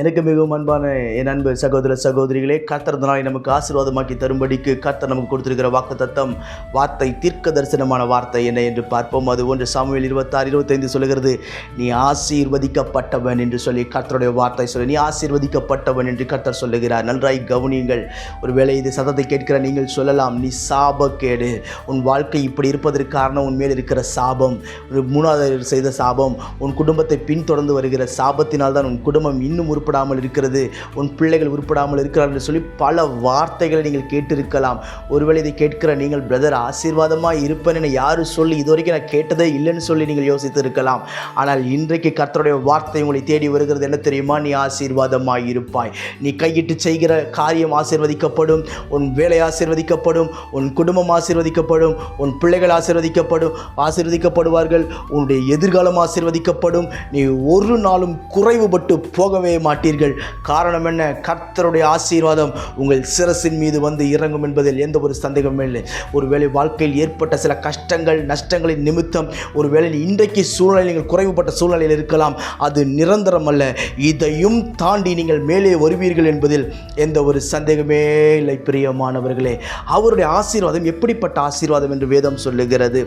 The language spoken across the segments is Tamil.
எனக்கு மிகவும் அன்பான என் அன்பு சகோதர சகோதரிகளே கர்த்தர் நாளை நமக்கு ஆசீர்வாதமாக்கி தரும்படிக்கு கர்த்தர் நமக்கு கொடுத்திருக்கிற வாக்கு தத்தம் வார்த்தை தீர்க்க தரிசனமான வார்த்தை என்ன என்று பார்ப்போம். அது ஒன்று சாமுவேல் இருபத்தாறு இருபத்தைந்து சொல்கிறது நீ ஆசீர்வதிக்கப்பட்டவன் என்று சொல்லி கர்த்தருடைய வார்த்தை சொல்லி நீ ஆசீர்வதிக்கப்பட்டவன் என்று கர்த்தர் சொல்லுகிறார். நன்றாய் கவனியுங்கள். ஒருவேளை இது சத்தத்தை கேட்கிற நீங்கள் சொல்லலாம் நீ சாபக்கேடு. உன் வாழ்க்கை இப்படி இருப்பதற்கு காரணம் உன் மேல் இருக்கிற சாபம் ஒரு மூணாவது செய்த சாபம் உன் குடும்பத்தை பின்தொடர்ந்து வருகிற சாபத்தினால் தான் உன் குடும்பம் இன்னும் உருப்படாமல் இருக்கிறது. உன் பிள்ளைகள் உருப்படாமல் இருக்கிறார்கள் என்று சொல்லி பல வார்த்தைகளை நீங்கள் கேட்டிருக்கலாம். ஒருவேளை இதை கேட்கிற நீங்கள் பிரதர் ஆசீர்வாதமாக இருப்பேன் என யாரும் சொல்லி இதுவரைக்கும் நான் கேட்டதே இல்லைன்னு சொல்லி நீங்கள் யோசித்து இருக்கலாம் ஆனால் இன்றைக்கு கர்த்தருடைய வார்த்தை உங்களை தேடி வருகிறது. என்ன தெரியுமா? நீ ஆசீர்வாதமாய் இருப்பாய். நீ கையிட்டு செய்கிற காரியம் ஆசீர்வதிக்கப்படும். உன் வேலை ஆசீர்வதிக்கப்படும். உன் குடும்பம் ஆசீர்வதிக்கப்படும். உன் பிள்ளைகள் ஆசீர்வதிக்கப்படும். ஆசீர்வதிக்கப்படுவார்கள். உன்னுடைய எதிர்காலம் ஆசீர்வதிக்கப்படும். நீ ஒரு நாளும் குறைவுபட்டு போகவே மாட்டேன் மாட்டீர்கள் காரணம் என்ன? கர்த்தருடைய ஆசீர்வாதம் உங்கள் சிரசின் மீது வந்து இறங்கும் என்பதில் எந்த ஒரு சந்தேகமும் இல்லை. ஒருவேளை வாழ்க்கையில் ஏற்பட்ட சில கஷ்டங்கள் நஷ்டங்களின் நிமித்தம் ஒருவேளை இன்றைக்கு சூழ்நிலை நீங்கள் குறைவுபட்ட சூழ்நிலையில் இருக்கலாம். அது நிரந்தரம் அல்ல இதையும் தாண்டி நீங்கள் மேலே வருவீர்கள் என்பதில் எந்த ஒரு சந்தேகமே இல்லை பிரியமானவர்களே. அவருடைய ஆசீர்வாதம் எப்படிப்பட்ட ஆசீர்வாதம் என்று வேதம் சொல்லுகிறது?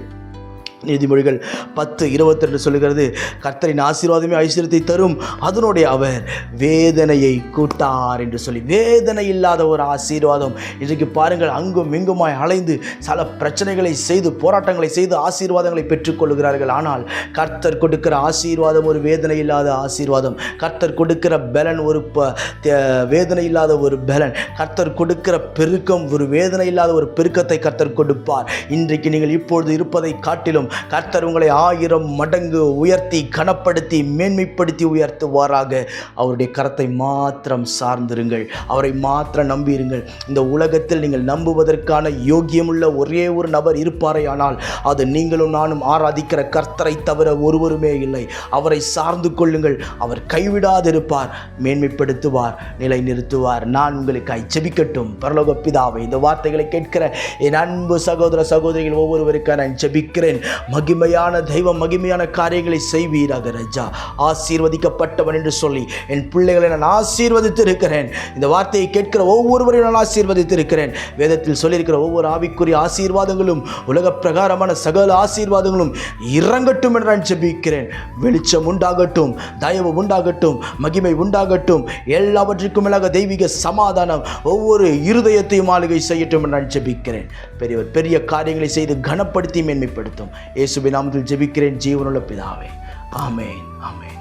நீதிமொழிகள் பத்து இருபத்தி ரெண்டு சொல்லுகிறது. கர்த்தரின் ஆசீர்வாதமே ஐஸ்வர்யத்தை தரும். அதனுடைய அவர் வேதனையை கூட்டார் என்று சொல்லி வேதனை இல்லாத ஒரு ஆசீர்வாதம். இன்றைக்கு பாருங்கள் அங்கும் இங்குமாய் அலைந்து சில பிரச்சனைகளை செய்து போராட்டங்களை செய்து ஆசீர்வாதங்களை பெற்றுக்கொள்கிறார்கள் ஆனால் கர்த்தர் கொடுக்கிற ஆசீர்வாதம் ஒரு வேதனை இல்லாத ஆசீர்வாதம். கர்த்தர் கொடுக்கிற பலன் ஒரு ப- வேதனை இல்லாத ஒரு பலன். கர்த்தர் கொடுக்கிற பெருக்கம் ஒரு வேதனை இல்லாத ஒரு பெருக்கத்தை கர்த்தர் கொடுப்பார். இன்றைக்கு நீங்கள் இப்பொழுது இருப்பதை காட்டிலும் கர்த்தர் உங்களை ஆயிரம் மடங்கு உயர்த்தி கனப்படுத்தி மேன்மைப்படுத்தி உயர்த்துவாராக. அவருடைய கரத்தை மாத்திரம் சார்ந்திருங்கள். அவரை மாத்திரம் நம்பியிருங்கள். இந்த உலகத்தில் நீங்கள் நம்புவதற்கான யோக்கியமுள்ள ஒரே ஒரு நபர் இருப்பாரே ஆனால் அது நீங்களும் நானும் ஆராதிக்கிற கர்த்தரை தவிர ஒருவருமே இல்லை. அவரை சார்ந்து கொள்ளுங்கள். அவர் கைவிடாதிருப்பார் மேன்மைப்படுத்துவார் நிலை நிறுத்துவார் நான் உங்களுக்காய் ஜெபிக்கட்டும். பரலோக பிதாவை இந்த வார்த்தைகளை கேட்கிற என் அன்பு சகோதர சகோதரிகள் ஒவ்வொருவருக்காக நான் ஜெபிக்கிறேன். மகிமையான தெய்வம் மகிமையான காரியங்களை செய்வீராக ரஜா. ஆசீர்வதிக்கப்பட்டவன் என்று சொல்லி என் பிள்ளைகளை நான் ஆசீர்வதித்து இருக்கிறேன் இந்த வார்த்தையை கேட்கிற ஒவ்வொருவரையும் நான் ஆசீர்வதித்து இருக்கிறேன் வேதத்தில் சொல்லியிருக்கிற ஒவ்வொரு ஆவிக்குரிய ஆசீர்வாதங்களும் உலக பிரகாரமான சகல ஆசீர்வாதங்களும் இறங்கட்டும் என்று நான் ஜெபிக்கிறேன். வெளிச்சம் உண்டாகட்டும் தயவு உண்டாகட்டும் மகிமை உண்டாகட்டும். எல்லாவற்றுக்கும் மேலாக தெய்வீக சமாதானம் ஒவ்வொரு இருதயத்தையும் ஆளுகை செய்யட்டும் என்று நான் ஜெபிக்கிறேன். பெரியவர் பெரிய காரியங்களை செய்து கனப்படுத்தி மேன்மைப்படுத்தும். இயேசுவின் நாமத்தில் ஜெபிக்கிறேன் ஜீவனுள்ள பிதாவே. ஆமேன் ஆமேன்.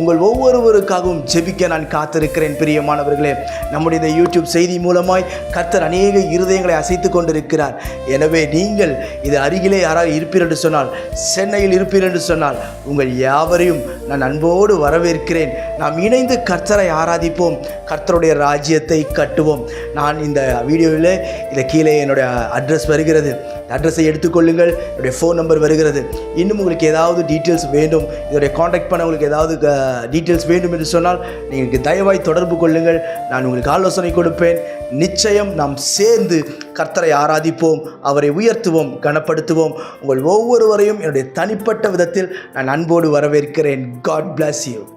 உங்கள் ஒவ்வொருவருக்காகவும் ஜெபிக்க நான் காத்திருக்கிறேன் பிரியமானவர்களே. நம்முடைய இந்த யூடியூப் செய்தி மூலமாய் கர்த்தர் அநேக இருதயங்களை அசைத்து கொண்டிருக்கிறார். எனவே நீங்கள் இது அருகிலே யாராவது இருப்பீர் என்று சொன்னால் சென்னையில் இருப்பீர் என்று சொன்னால் உங்கள் யாவரையும் நான் அன்போடு வரவேற்கிறேன். நாம் இணைந்து கர்த்தரை ஆராதிப்போம் கர்த்தருடைய ராஜ்யத்தை கட்டுவோம். நான் இந்த வீடியோவில் இதை கீழே என்னுடைய அட்ரஸ் வருகிறது. அட்ரஸை எடுத்துக்கொள்ளுங்கள் என்னுடைய ஃபோன் நம்பர் வருகிறது. இன்னும் உங்களுக்கு ஏதாவது டீட்டெயில்ஸ் வேண்டும். இதோடைய காண்டாக்ட் பண்ண உங்களுக்கு ஏதாவது டீட்டெயில்ஸ் வேண்டும் என்று சொன்னால் நீங்கள் தயவாய் தொடர்பு கொள்ளுங்கள். நான் உங்களுக்கு ஆலோசனை கொடுப்பேன். நிச்சயம் நாம் சேர்ந்து கர்த்தரை ஆராதிப்போம் அவரை உயர்த்துவோம் கனப்படுத்துவோம். உங்கள் ஒவ்வொருவரையும் என்னுடைய தனிப்பட்ட விதத்தில் நான் அன்போடு வரவேற்கிறேன். God bless you